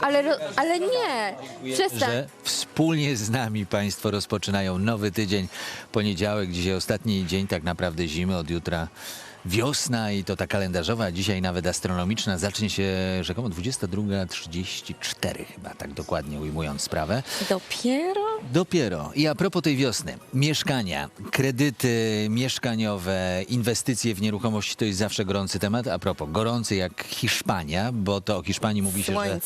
Ale, ro- ale nie, przestań. że wspólnie z nami Państwo rozpoczynają nowy tydzień. Poniedziałek, dzisiaj ostatni dzień tak naprawdę zimy, od jutra wiosna i to ta kalendarzowa, dzisiaj nawet astronomiczna, zacznie się rzekomo 22.34 chyba, tak dokładnie ujmując sprawę. Dopiero? Dopiero. I a propos tej wiosny, mieszkania, kredyty mieszkaniowe, inwestycje w nieruchomości to jest zawsze gorący temat. A propos, gorący jak Hiszpania, bo to o Hiszpanii mówi się, że,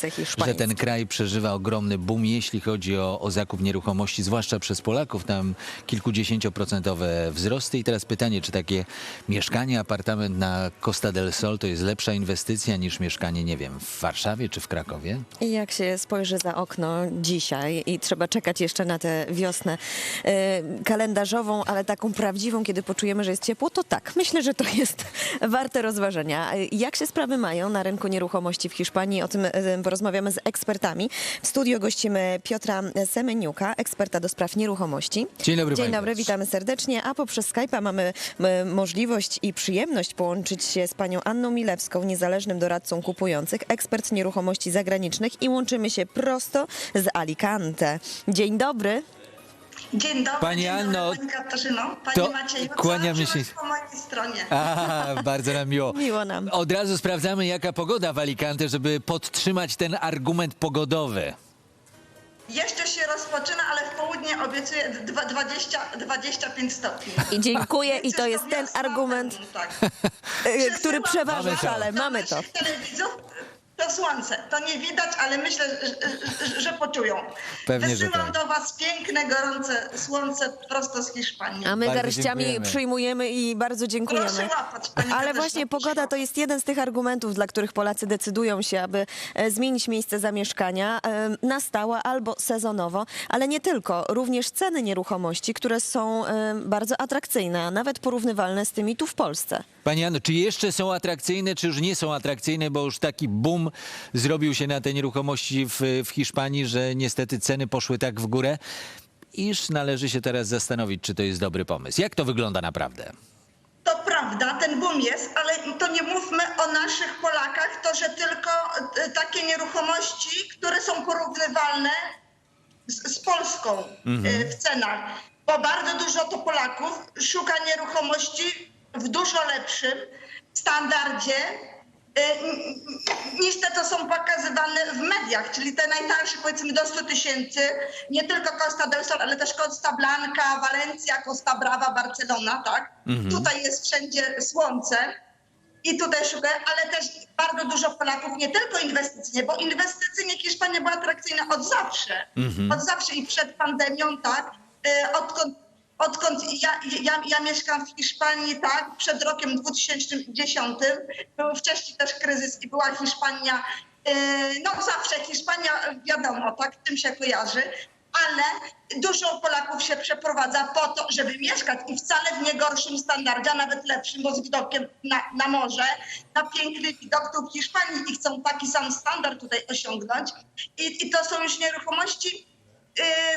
że ten kraj przeżywa ogromny boom, jeśli chodzi o, o zakup nieruchomości, zwłaszcza przez Polaków. Tam kilkudziesięcioprocentowe wzrosty. I teraz pytanie, czy takie mieszkanie, apartament na Costa del Sol to jest lepsza inwestycja niż mieszkanie, nie wiem, w Warszawie czy w Krakowie? I jak się spojrzy za okno dzisiaj i trzeba czekać jeszcze na tę wiosnę e, kalendarzową, ale taką prawdziwą, kiedy poczujemy, że jest ciepło, to tak, myślę, że to jest warte rozważenia. Jak się sprawy mają na rynku nieruchomości w Hiszpanii? O tym e, porozmawiamy z ekspertami. W studio gościmy Piotra Semeniuka, eksperta do spraw nieruchomości. Dzień dobry, Dzień dobry, witamy serdecznie. A poprzez Skype'a mamy możliwość i przyjemność połączyć się z panią Anną Milewską, niezależnym doradcą kupujących, ekspert nieruchomości zagranicznych i łączymy się prosto z Alicante. Dzień dobry. Dzień dobry, Pani dzień Anno, dobry, Pani Katarzyno. Pani to Macieju, kłaniamy się. po mojej stronie. A, bardzo nam miło. Miło nam. Od razu sprawdzamy, jaka pogoda w Alicante, żeby podtrzymać ten argument pogodowy. Jeszcze się rozpoczyna, ale w południe obiecuję dwa- 20, 25 stopni. I dziękuję i to jest ten argument, Tak. który przeważa Mamy to. Mamy to. Słońce. To nie widać, ale myślę, że, że, poczują. Pewnie, że Wysyłam tak. do was piękne, gorące słońce prosto z Hiszpanii. A my Bardzo garściami dziękujemy. przyjmujemy i bardzo dziękujemy. Proszę łapać, Ale właśnie pogoda to jest jeden z tych argumentów, dla których Polacy decydują się, aby e, zmienić miejsce zamieszkania e, na stałe albo sezonowo, ale nie tylko. Również ceny nieruchomości, które są e, bardzo atrakcyjne, a nawet porównywalne z tymi tu w Polsce. Pani Anno, czy jeszcze są atrakcyjne, czy już nie są atrakcyjne, bo już taki boom zrobił się na te nieruchomości w, w Hiszpanii, że niestety ceny poszły tak w górę, iż należy się teraz zastanowić, czy to jest dobry pomysł. Jak to wygląda naprawdę? To prawda, ten boom jest, ale to nie mówmy o naszych Polakach, to że tylko e, takie nieruchomości, które są porównywalne z, z Polską e, w cenach. Bo bardzo dużo to Polaków szuka nieruchomości w dużo lepszym standardzie niż te, co są pokazywane w mediach, czyli te najtańsze powiedzmy do 100 tysięcy, nie tylko Costa del Sol, ale też Costa Blanca, Valencia, Costa Brava, Barcelona, tak? Tutaj jest wszędzie słońce i tutaj szukają, ale też bardzo dużo Polaków, nie tylko inwestycyjnie, bo inwestycyjnie Hiszpania była atrakcyjna od zawsze. Od zawsze i przed pandemią, tak? E, Odkąd, odkąd ja, ja, ja mieszkam w Hiszpanii, tak? Przed rokiem 2010 był wcześniej też kryzys i była Hiszpania, e, no zawsze Hiszpania, wiadomo, tak? Tym się kojarzy. Ale dużo Polaków się przeprowadza po to, żeby mieszkać i wcale w nie gorszym standardzie, a nawet lepszym, bo z widokiem na, na morze, na piękny widok tu w Hiszpanii i chcą taki sam standard tutaj osiągnąć. I, i to są już nieruchomości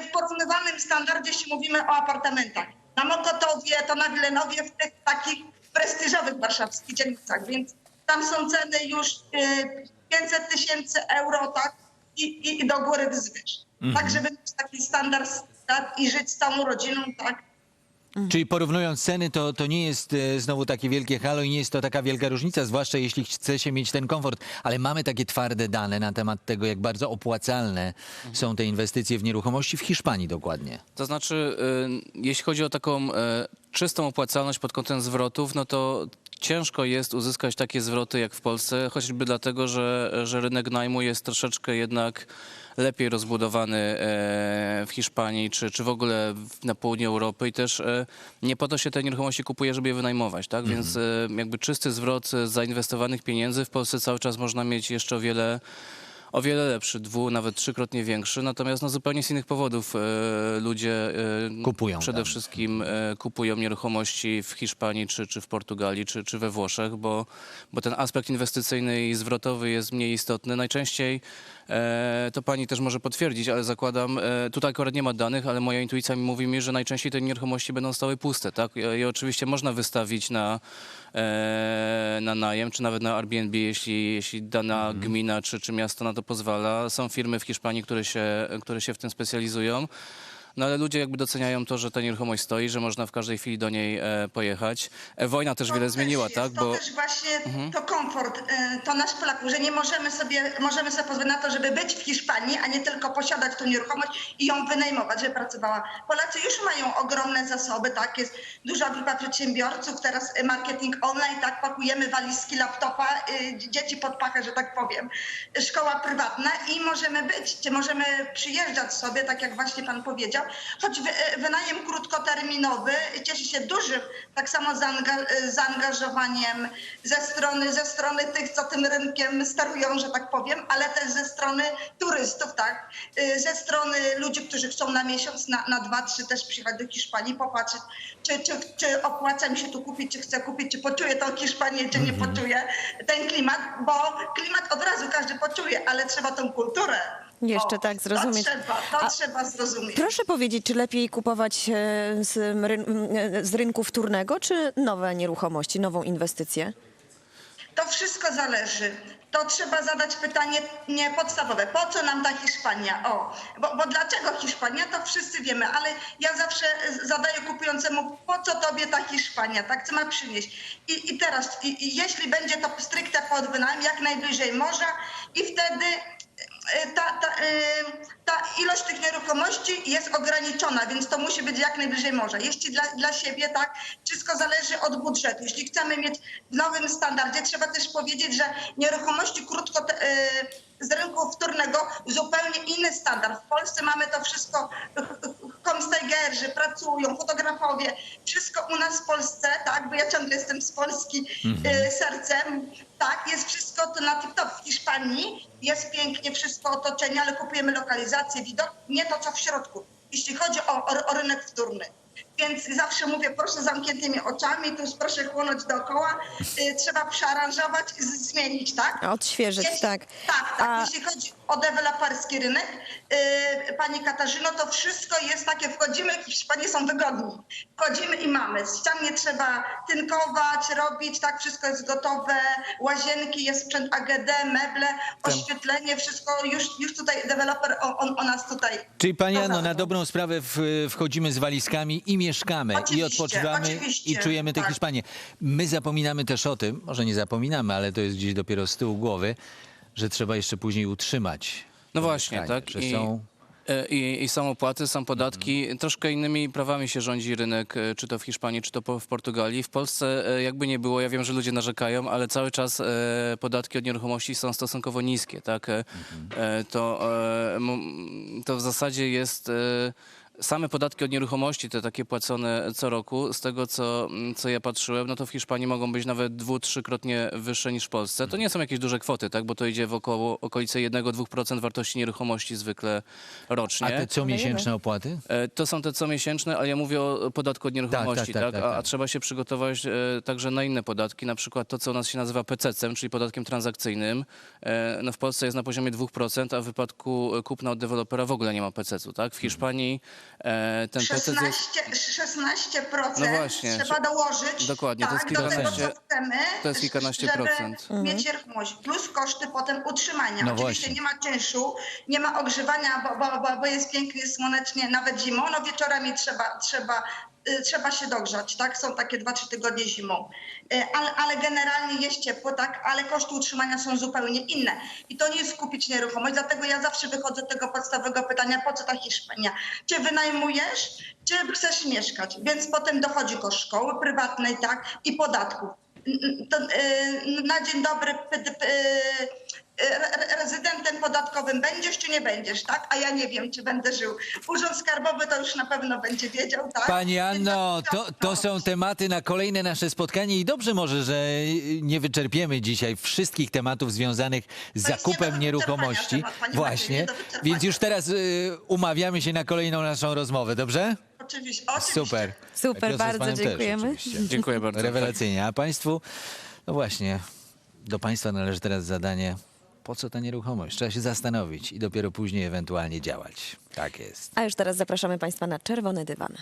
w porównywalnym standardzie, jeśli mówimy o apartamentach. Na Mokotowie, to na Wilenowie, w tych takich prestiżowych warszawskich dzielnicach, więc tam są ceny już yy, 500 tysięcy euro, tak? I, i, i do góry wzwyż. Tak, żeby mieć taki standard i żyć z całą rodziną, tak? Czyli porównując ceny, to, to nie jest e, znowu takie wielkie halo i nie jest to taka wielka różnica, zwłaszcza jeśli chce się mieć ten komfort. Ale mamy takie twarde dane na temat tego, jak bardzo opłacalne są te inwestycje w nieruchomości w Hiszpanii dokładnie. To znaczy, y, jeśli chodzi o taką y, czystą opłacalność pod kątem zwrotów, no to ciężko jest uzyskać takie zwroty jak w Polsce, choćby dlatego, że, że rynek najmu jest troszeczkę jednak lepiej rozbudowany e, w Hiszpanii czy, czy w ogóle na południu Europy i też e, nie po to się te nieruchomości kupuje, żeby je wynajmować, tak? Więc e, jakby czysty zwrot z zainwestowanych pieniędzy w Polsce cały czas można mieć jeszcze o wiele o wiele lepszy, dwu, nawet trzykrotnie większy. Natomiast no, zupełnie z innych powodów e, ludzie e, Kupują przede wszystkim e, kupują nieruchomości w Hiszpanii, czy, czy w Portugalii, czy, czy we Włoszech, bo, bo ten aspekt inwestycyjny i zwrotowy jest mniej istotny. Najczęściej E, to pani też może potwierdzić, ale zakładam, e, tutaj akurat nie ma danych, ale moja intuicja mi mówi mi, że najczęściej te nieruchomości będą stały puste, tak? I, i oczywiście można wystawić na, e, na najem, czy nawet na Airbnb, jeśli, jeśli dana gmina czy, czy miasto na to pozwala. Są firmy w Hiszpanii, które się, które się w tym specjalizują. No ale ludzie jakby doceniają to, że ta nieruchomość stoi, że można w każdej chwili do niej e, pojechać. E, wojna też To wiele też zmieniła, jest, tak? To też właśnie to komfort, y, to nasz Polaków, że nie możemy sobie, możemy sobie pozwolić na to, żeby być w Hiszpanii, a nie tylko posiadać tą nieruchomość i ją wynajmować, żeby pracowała. Polacy już mają ogromne zasoby, tak, jest duża grupa przedsiębiorców, teraz marketing online, tak, pakujemy walizki, laptopa, y, dzieci pod pachę, że tak powiem, szkoła prywatna i możemy być, czy możemy przyjeżdżać sobie, tak jak właśnie pan powiedział, choć y, wynajem krótkoterminowy cieszy się dużym tak samo y, zaangażowaniem ze strony, ze strony tych, co tym rynkiem sterują, że tak powiem, ale też ze strony turystów, tak, Y, ze strony ludzi, którzy chcą na miesiąc, na, na dwa, trzy też przyjechać do Hiszpanii, popatrzeć, czy, czy, czy opłaca mi się tu kupić, czy chcę kupić, czy poczuję tą Hiszpanię, czy nie poczuję ten klimat, bo klimat od razu każdy poczuje, ale trzeba tą kulturę. Jeszcze tak zrozumieć. To trzeba, to A- trzeba zrozumieć. Proszę powiedzieć, czy lepiej kupować e, z, e, z rynku wtórnego, czy nowe nieruchomości, nową inwestycję? To wszystko zależy. To trzeba zadać pytanie nie podstawowe. Po co nam ta Hiszpania? O, bo, bo dlaczego Hiszpania? To wszyscy wiemy, ale ja zawsze zadaję kupującemu, po co tobie ta Hiszpania? Tak, co ma przynieść? I, i teraz, i, i jeśli będzie to stricte pod wynajem, jak najbliżej morza i wtedy ta, ta, e, ta ilość tych nieruchomości jest ograniczona, więc to musi być jak najbliżej morza. Jeśli dla, dla siebie, tak, wszystko zależy od budżetu. Jeśli chcemy mieć w nowym standardzie, trzeba też powiedzieć, że nieruchomości krótko te, e, z rynku wtórnego zupełnie inny standard. W Polsce mamy to wszystko, homestagerzy pracują, fotografowie, wszystko u nas w Polsce, tak, bo ja ciągle jestem z Polski e, sercem, tak, jest wszystko to na tip-top. W Hiszpanii jest pięknie wszystko otoczenie, ale kupujemy lokalizację, widok, nie to co w środku, jeśli chodzi o, o, o rynek wtórny. Więc zawsze mówię, proszę zamkniętymi oczami, tu proszę chłonąć dookoła, y, trzeba przearanżować, zmienić, tak? Odświeżyć, Jeśli- tak. Tak, tak. A- Jeśli chodzi o deweloperski rynek, yy, Pani Katarzyno, to wszystko jest takie, wchodzimy, w Hiszpanii są wygodni. Wchodzimy i mamy. Ścian nie trzeba tynkować, robić, tak, wszystko jest gotowe, łazienki, jest sprzęt AGD, meble, oświetlenie, wszystko już, już tutaj deweloper o, o, o nas tutaj. Czyli Pani Anno, na dobrą sprawę w, wchodzimy z walizkami i mieszkamy, i Oczywiście, odpoczywamy, oczywiście, i czujemy tę tak. Hiszpanię. My zapominamy też o tym, może nie zapominamy, ale to jest gdzieś dopiero z tyłu głowy, że trzeba jeszcze później utrzymać. No właśnie, mieszkanie, tak. Że I, są... e, i, I są opłaty, są podatki. Troszkę innymi prawami się rządzi rynek, e, czy to w Hiszpanii, czy to po- w Portugalii. W Polsce e, jakby nie było, ja wiem, że ludzie narzekają, ale cały czas e, podatki od nieruchomości są stosunkowo niskie, tak. E, e, to, e, to w zasadzie jest... Same podatki od nieruchomości, te takie płacone co roku, z tego co, mm, co ja patrzyłem, no to w Hiszpanii mogą być nawet dwu, trzykrotnie wyższe niż w Polsce. To nie są jakieś duże kwoty, tak? bo to idzie w około okolice 1-2% wartości nieruchomości zwykle rocznie. A te co miesięczne opłaty? E, To są te comiesięczne, ale ja mówię o podatku od nieruchomości, tak, tak? tak, a, tak. a trzeba się przygotować e, także na inne podatki, na przykład to, co u nas się nazywa PCC, czyli podatkiem transakcyjnym. E, No w Polsce jest na poziomie 2%, a w wypadku kupna od dewelopera w ogóle nie ma PCC-u, tak? W Hiszpanii e, ten PCC jest... 16, 16% No właśnie, trzeba dołożyć dokładnie, to jest tak, do tego, kilkanaście- co chcemy, to jest kilkanaście żeby procent. mieć nieruchomość, plus koszty potem utrzymania. No Oczywiście właśnie. nie ma czynszu, nie ma ogrzewania, bo, bo, bo, bo jest pięknie, słonecznie, nawet zimą, no wieczorami trzeba, trzeba, trzeba się dogrzać, tak? Są takie 2-3 tygodnie zimą. Y, Ale, ale generalnie jest ciepło, tak? Ale koszty utrzymania są zupełnie inne. I to nie jest kupić nieruchomość, dlatego ja zawsze wychodzę od tego podstawowego pytania, po co ta Hiszpania? Czy wynajmujesz, czy chcesz mieszkać? Więc potem dochodzi koszt szkoły prywatnej, tak? I podatków. To, y, na dzień dobry py- py- y, podatkowym będziesz czy nie będziesz, tak? A ja nie wiem, czy będę żył. Urząd Skarbowy to już na pewno będzie wiedział, tak? Pani Anno, tak, to, to no. są tematy na kolejne nasze spotkanie i dobrze może, że nie wyczerpiemy dzisiaj wszystkich tematów związanych z To jest nie zakupem do nieruchomości. wyczerpania temat, panie Właśnie, Maciej, nie do wyczerpania. więc już teraz y, umawiamy się na kolejną naszą rozmowę, dobrze? Oczywiście, oczywiście. Super. Super, Tak, z bardzo panem też dziękujemy. oczywiście. Dziękuję bardzo. Rewelacyjnie. A Państwu, no właśnie, do Państwa należy teraz zadanie po co ta nieruchomość? Trzeba się zastanowić i dopiero później ewentualnie działać. Tak jest. A już teraz zapraszamy Państwa na czerwony dywan.